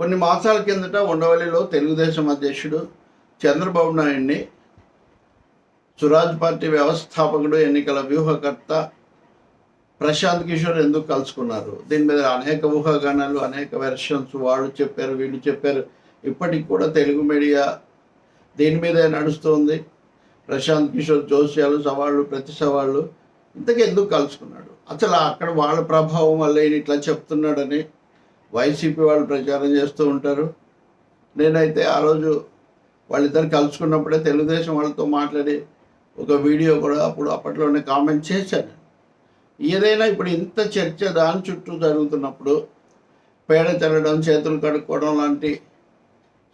కొన్ని మాసాల కిందట ఉండవల్లిలో తెలుగుదేశం అధ్యక్షుడు చంద్రబాబు నాయుడిని సురాజ్ పార్టీ వ్యవస్థాపకుడు ఎన్నికల వ్యూహకర్త ప్రశాంత్ కిషోర్ ఎందుకు కలుసుకున్నారు? దీని మీద అనేక ఊహాగానాలు అనేక వెర్షన్స్ వాళ్ళు చెప్పారు వీళ్ళు చెప్పారు. ఇప్పటికి కూడా తెలుగు మీడియా దీని మీదే నడుస్తుంది. ప్రశాంత్ కిషోర్ జోస్యాలు సవాళ్ళు ప్రతి సవాళ్ళు ఇంతకు ఎందుకు కలుసుకున్నాడు? అసలు అక్కడ వాళ్ళ ప్రభావం వల్ల ఇట్లా చెప్తున్నాడని వైసీపీ వాళ్ళు ప్రచారం చేస్తూ ఉంటారు. నేనైతే ఆ రోజు వాళ్ళిద్దరు కలుసుకున్నప్పుడే తెలుగుదేశం వాళ్ళతో మాట్లాడి ఒక వీడియో కూడా అప్పుడు అప్పట్లోనే కామెంట్ చేశాను. ఏదైనా ఇప్పుడు ఇంత చర్చ దాని చుట్టూ జరుగుతున్నప్పుడు పేడ చల్లడం చేతులు కడుక్కోవడం లాంటి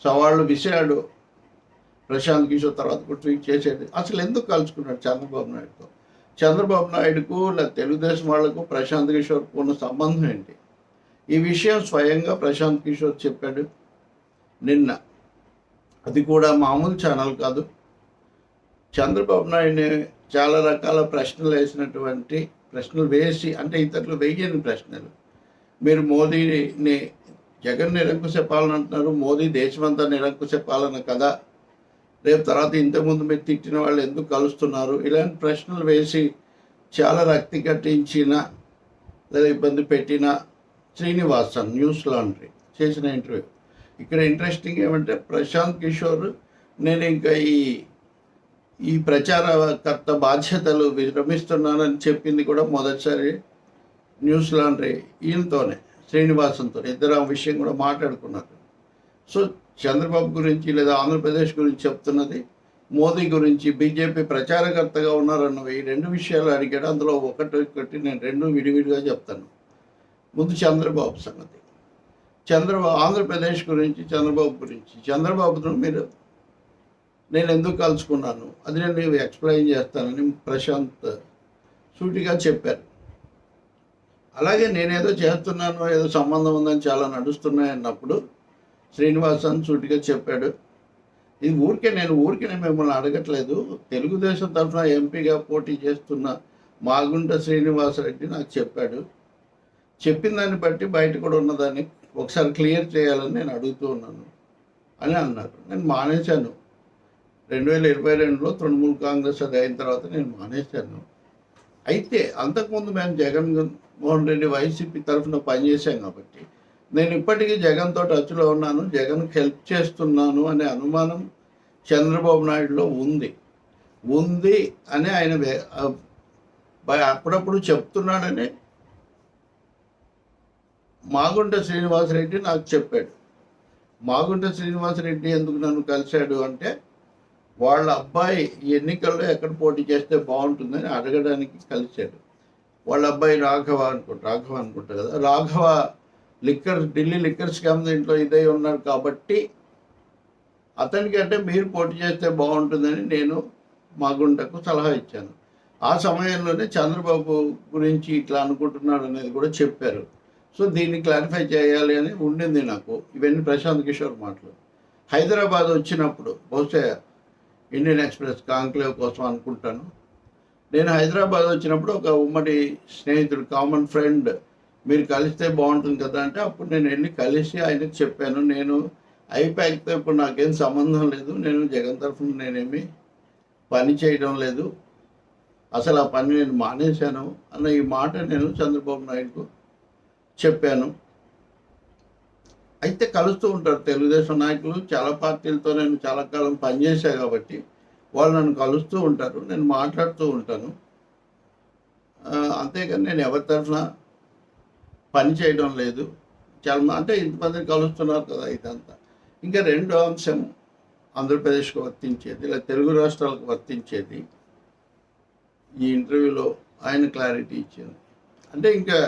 సవాళ్ళు విసిరాడు ప్రశాంత్ కిషోర్ తర్వాత కూడా ట్వీట్ చేసేది. అసలు ఎందుకు కలుసుకున్నాడు చంద్రబాబు నాయుడుతో? చంద్రబాబు నాయుడుకు లేదా తెలుగుదేశం వాళ్ళకు ప్రశాంత్ కిషోర్కు ఉన్న సంబంధం ఏంటి? ఈ విషయం స్వయంగా ప్రశాంత్ కిషోర్ చెప్పాడు. నిన్న. అది కూడా మామూలు ఛానల్ కాదు. చంద్రబాబు నాయుడు చాలా రకాల ప్రశ్నలు వేసినటువంటి ప్రశ్నలు వేసి అంటే ఇతరులు వేయని ప్రశ్నలు. మీరు మోదీని జగన్ నిరంకుశ పాలన అంటున్నారు మోదీ దేశమంతా నిరంకుశ పాలన కదా. రేపు తర్వాత ఇంతకుముందు మీరు తిట్టిన వాళ్ళు ఎందుకు కలుస్తున్నారు? ఇలాంటి ప్రశ్నలు వేసి చాలా రక్తి కట్టించిన లేదా ఇబ్బంది పెట్టిన శ్రీనివాసన్ న్యూస్ లాండ్రీ చేసిన ఇంటర్వ్యూ. ఇక్కడ ఇంట్రెస్టింగ్ ఏమంటే ప్రశాంత్ కిషోర్ నేను ఇంకా ఈ ఈ ప్రచారకర్త బాధ్యతలు విరమిస్తున్నానని చెప్పింది కూడా మొదటిసారి న్యూస్ లాండ్రీ ఈయనతోనే శ్రీనివాసంతో ఇద్దరు ఆ విషయం కూడా మాట్లాడుకున్నారు. సో చంద్రబాబు గురించి లేదా ఆంధ్రప్రదేశ్ గురించి చెప్తున్నది మోదీ గురించి బీజేపీ ప్రచారకర్తగా ఉన్నారన్నవి ఈ రెండు విషయాలు అడిగాడు. అందులో ఒకటి ఒకటి నేను రెండు విడివిడిగా చెప్తాను. ముందు చంద్రబాబు సంగతి. చంద్రబాబు ఆంధ్రప్రదేశ్ గురించి చంద్రబాబు గురించి. చంద్రబాబుతో మీరు నేను ఎందుకు కలుసుకున్నాను? అది నేను ఎక్స్ప్లెయిన్ చేస్తానని ప్రశాంత్ సూటిగా చెప్పారు. అలాగే నేనేదో చేస్తున్నాను ఏదో సంబంధం ఉందని చాలా నడుస్తున్నాయి అన్నప్పుడు శ్రీనివాసన్ సూటిగా చెప్పాడు. ఇది ఊరికే నేను ఊరికే మిమ్మల్ని అడగట్లేదు. తెలుగుదేశం తరఫున ఎంపీగా పోటీ చేస్తున్న మాగుంట శ్రీనివాసరెడ్డి నాకు చెప్పాడు. చెప్పిన దాన్ని బట్టి బయట కూడా ఉన్నదాన్ని ఒకసారి క్లియర్ చేయాలని నేను అడుగుతూ ఉన్నాను అని అన్నారు. నేను మానేశాను. రెండు వేల ఇరవై రెండులో తృణమూల్ కాంగ్రెస్ అది అయిన తర్వాత నేను మానేశాను. అయితే అంతకుముందు మేము జగన్ మోహన్ రెడ్డి వైసీపీ తరఫున పనిచేశాం కాబట్టి నేను ఇప్పటికీ జగన్తో టచ్లో ఉన్నాను. జగన్కి హెల్ప్ చేస్తున్నాను అనే అనుమానం చంద్రబాబు నాయుడులో ఉంది. ఉంది అని ఆయన అప్పుడప్పుడు చెప్తున్నాడని మాగుంట శ్రీనివాసరెడ్డి నాకు చెప్పాడు. మాగుంట శ్రీనివాసరెడ్డి ఎందుకు నన్ను కలిశాడు అంటే వాళ్ళ అబ్బాయి ఎన్నికల్లో ఎక్కడ పోటీ చేస్తే బాగుంటుందని అడగడానికి కలిశాడు. వాళ్ళ అబ్బాయి రాఘవ అనుకుంటా రాఘవ అనుకుంటా కదా. Raghava liquor Delhi liquor scam దీంట్లో ఇదే ఉన్నాడు కాబట్టి అతనికి అంటే మీరు పోటీ చేస్తే బాగుంటుందని నేను మాగుంటకు సలహా ఇచ్చాను. ఆ సమయంలోనే చంద్రబాబు గురించి ఇట్లా అనుకుంటున్నాడు అనేది కూడా చెప్పారు. సో దీన్ని క్లారిఫై చేయాలి అని ఉండింది నాకు. ఇవన్నీ ప్రశాంత్ కిషోర్ మాటలు. హైదరాబాద్ వచ్చినప్పుడు బహుశా ఇండియన్ ఎక్స్ప్రెస్ కాంక్లేవ్ కోసం అనుకుంటాను. నేను హైదరాబాద్ వచ్చినప్పుడు ఒక ఉమ్మడి స్నేహితుడు కామన్ ఫ్రెండ్ మీరు కలిస్తే బాగుంటుంది కదా అంటే అప్పుడు నేను వెళ్ళి కలిసి ఆయనకు చెప్పాను. నేను ఐప్యాక్తో ఇప్పుడు నాకేం సంబంధం లేదు. నేను జగన్ తరఫున నేనేమి పని చేయడం లేదు. అసలు ఆ పని నేను మానేశాను అన్న ఈ మాట నేను చంద్రబాబు నాయుడుకు చెప్పాను. అయితే కలుస్తూ ఉంటారు తెలుగుదేశం నాయకులు. చాలా పార్టీలతో నేను చాలా కాలం పనిచేశా కాబట్టి వాళ్ళు నన్ను కలుస్తూ ఉంటారు. నేను మాట్లాడుతూ ఉంటాను. అంతేకాని నేను ఎవరి తరఫున పని చేయడం లేదు. చాలా అంటే ఇంతమందిని కలుస్తున్నారు కదా ఇదంతా. ఇంకా రెండో అంశం ఆంధ్రప్రదేశ్కు వర్తించేది ఇలా తెలుగు రాష్ట్రాలకు వర్తించేది. ఈ ఇంటర్వ్యూలో ఆయన క్లారిటీ ఇచ్చింది అంటే ఇంకా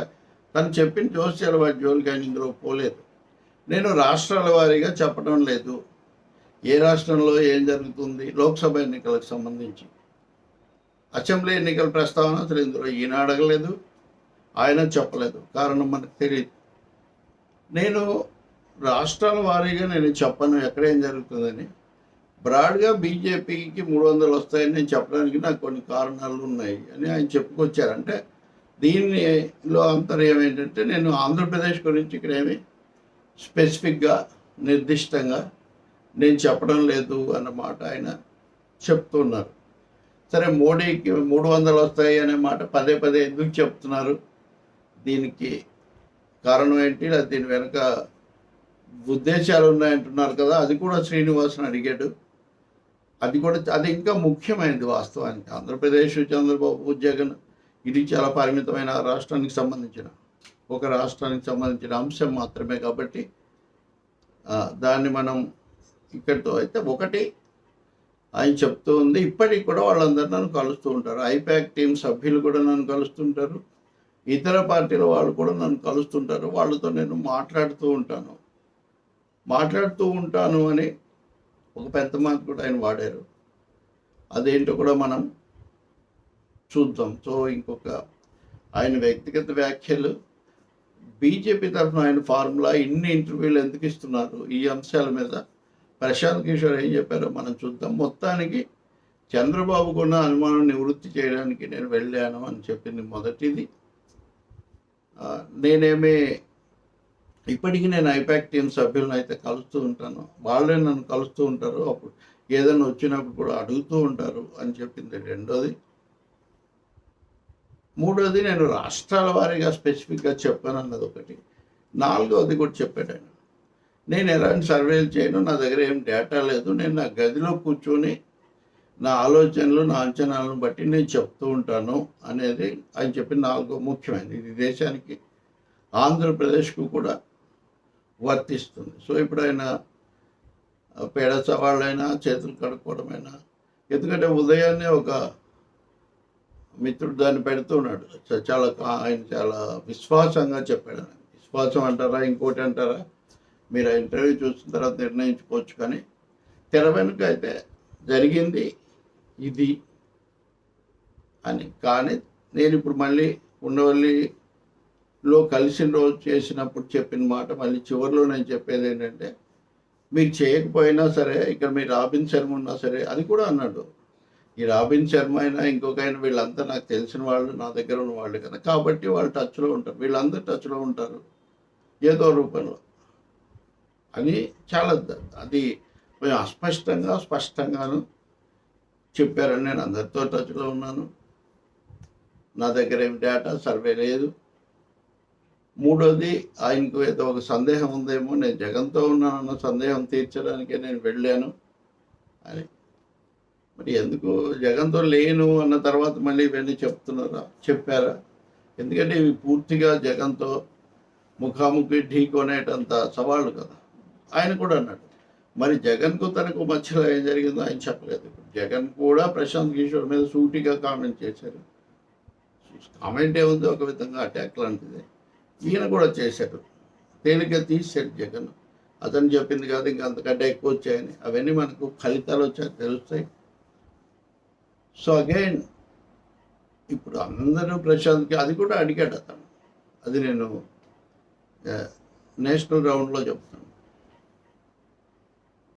తను చెప్పిన జోస్యాల వారి జోలికి ఆయన ఇందులో పోలేదు. నేను రాష్ట్రాల వారీగా చెప్పడం లేదు. ఏ రాష్ట్రంలో ఏం జరుగుతుంది లోక్సభ ఎన్నికలకు సంబంధించి. అసెంబ్లీ ఎన్నికల ప్రస్తావన అసలు ఇందులో ఈయన అడగలేదు ఆయన చెప్పలేదు. కారణం మనకు తెలియదు నేను రాష్ట్రాల వారీగా నేను చెప్పను ఎక్కడ ఏం జరుగుతుందని. బ్రాడ్గా బీజేపీకి మూడు వందలు వస్తాయని నేను చెప్పడానికి నాకు కొన్ని కారణాలు ఉన్నాయి అని ఆయన చెప్పుకొచ్చారంటే దీనిలో అంతర్యం ఏంటంటే నేను ఆంధ్రప్రదేశ్ గురించి ఇక్కడ ఏమి స్పెసిఫిక్గా నిర్దిష్టంగా నేను చెప్పడం లేదు అన్నమాట ఆయన చెప్తున్నారు. సరే మోడీకి మూడు వందలు వస్తాయి అనే మాట పదే పదే ఎందుకు చెప్తున్నారు? దీనికి కారణం ఏంటి? లేదా దీని వెనుక ఉద్దేశాలు ఉన్నాయంటున్నారు కదా అది కూడా శ్రీనివాసన్ అడిగాడు. అది కూడా అది ఇంకా ముఖ్యమైనది వాస్తవానికి. ఆంధ్రప్రదేశ్ చంద్రబాబు జగన్ ఇది చాలా పరిమితమైన రాష్ట్రానికి సంబంధించిన ఒక రాష్ట్రానికి సంబంధించిన అంశం మాత్రమే కాబట్టి దాన్ని మనం ఇక్కడితో అయితే ఒకటి ఆయన చెప్తూ ఉంది. ఇప్పటికి కూడా వాళ్ళందరూ నన్ను కలుస్తూ ఉంటారు. ఐపాక్ టీం సభ్యులు కూడా నన్ను కలుస్తుంటారు ఇతర పార్టీల వాళ్ళు కూడా నన్ను కలుస్తుంటారు వాళ్ళతో నేను మాట్లాడుతూ ఉంటాను. మాట్లాడుతూ ఉంటాను అని ఒక పెద్ద మాట కూడా ఆయన వాడారు. అదేంటో కూడా మనం చూద్దాం. సో ఇంకొక ఆయన వ్యక్తిగత వ్యాఖ్యలు. బీజేపీ తరఫున ఆయన ఫార్ములా ఇన్ని ఇంటర్వ్యూలు ఎందుకు ఇస్తున్నారు? ఈ అంశాల మీద ప్రశాంత్ కిషోర్ ఏం చెప్పారో మనం చూద్దాం. మొత్తానికి చంద్రబాబుకున్న అనుమానం నివృత్తి చేయడానికి నేను వెళ్ళాను అని చెప్పింది మొదటిది. నేనేమి ఇప్పటికీ నేను ఐపాక్ టీం సభ్యులను అయితే కలుస్తూ ఉంటాను. వాళ్ళే నన్ను కలుస్తూ ఉంటారు. అప్పుడు ఏదైనా వచ్చినప్పుడు కూడా అడుగుతూ ఉంటారు అని చెప్పింది రెండోది. మూడోది నేను రాష్ట్రాల వారీగా స్పెసిఫిక్గా చెప్పాను అన్నది ఒకటి. నాలుగోది కూడా చెప్పాడు ఆయన. నేను ఎలాంటి సర్వేలు చేయను నా దగ్గర ఏం డేటా లేదు. నేను నా గదిలో కూర్చొని నా ఆలోచనలు నా అంచనాలను బట్టి నేను చెప్తూ ఉంటాను అనేది ఆయన చెప్పిన నాలుగో ముఖ్యమైనది. ఇది దేశానికి ఆంధ్రప్రదేశ్కు కూడా వర్తిస్తుంది. సో ఇప్పుడు ఆయన పేడ సవాళ్ళైనా చేతులు కడుక్కోవడమైనా ఎందుకంటే ఉదయాన్నే ఒక మిత్రుడు దాన్ని పెడుతున్నాడు. చాలా ఆయన చాలా విశ్వాసంగా చెప్పాడు. విశ్వాసం అంటారా ఇంకోటి అంటారా? మీరు ఆ ఇంటర్వ్యూ చూసిన తర్వాత నిర్ణయించుకోవచ్చు కానీ తెర వెనుక అయితే జరిగింది ఇది అని. కానీ నేను ఇప్పుడు మళ్ళీ ఉండవల్లిలో కలిసిన రోజు చేసినప్పుడు చెప్పిన మాట మళ్ళీ చివరిలో నేను చెప్పేది ఏంటంటే మీరు చేయకపోయినా సరే ఇక్కడ మీరు రాబిన్ శర్మ ఉన్నా సరే అది కూడా అన్నాడు. ఈ రాబిన్ శర్మ అయినా ఇంకొక ఆయన వీళ్ళంతా నాకు తెలిసిన వాళ్ళు నా దగ్గర ఉన్న వాళ్ళు కదా. కాబట్టి వాళ్ళు టచ్లో ఉంటారు. వీళ్ళందరూ టచ్లో ఉంటారు. ఏదో రూపంలో. అని చాలా అది కొంచెం అస్పష్టంగా స్పష్టంగాను చెప్పారని నేను అందరితో టచ్లో ఉన్నాను. నా దగ్గర ఏం డేటా సర్వే లేదు. మూడోది ఆయనకు ఏదో ఒక సందేహం ఉందేమో నేను జగన్తో ఉన్నానన్న సందేహం తీర్చడానికే నేను వెళ్ళాను. అని మరి ఎందుకు జగన్తో లేను అన్న తర్వాత మళ్ళీ ఇవన్నీ చెప్తున్నారా? చెప్పారా? ఎందుకంటే ఇవి పూర్తిగా జగన్తో ముఖాముఖి ఢీకొనేటంత సవాళ్ళు కదా. ఆయన కూడా అన్నాడు మరి జగన్కు తనకు మధ్యలో ఏం జరిగిందో ఆయన చెప్పలేదు. జగన్ కూడా ప్రశాంత్ కిషోర్ మీద సూటిగా కామెంట్ చేశారు. కామెంట్ ఏముంది? ఒక విధంగా అటాక్ లాంటిది. ఈయన కూడా చేశాడు. తేలిక తీశాడు జగన్. అతను చెప్పింది కాదు ఇంకా అంతకంటే ఎక్కువ వచ్చాయని. అవన్నీ మనకు ఫలితాలు వచ్చాక తెలుస్తాయి. సో అగైన్ ఇప్పుడు అందరూ ప్రశాంత్కి అది కూడా అడిగాడు అతను. అది నేను నేషనల్ రౌండ్లో చెప్తాను.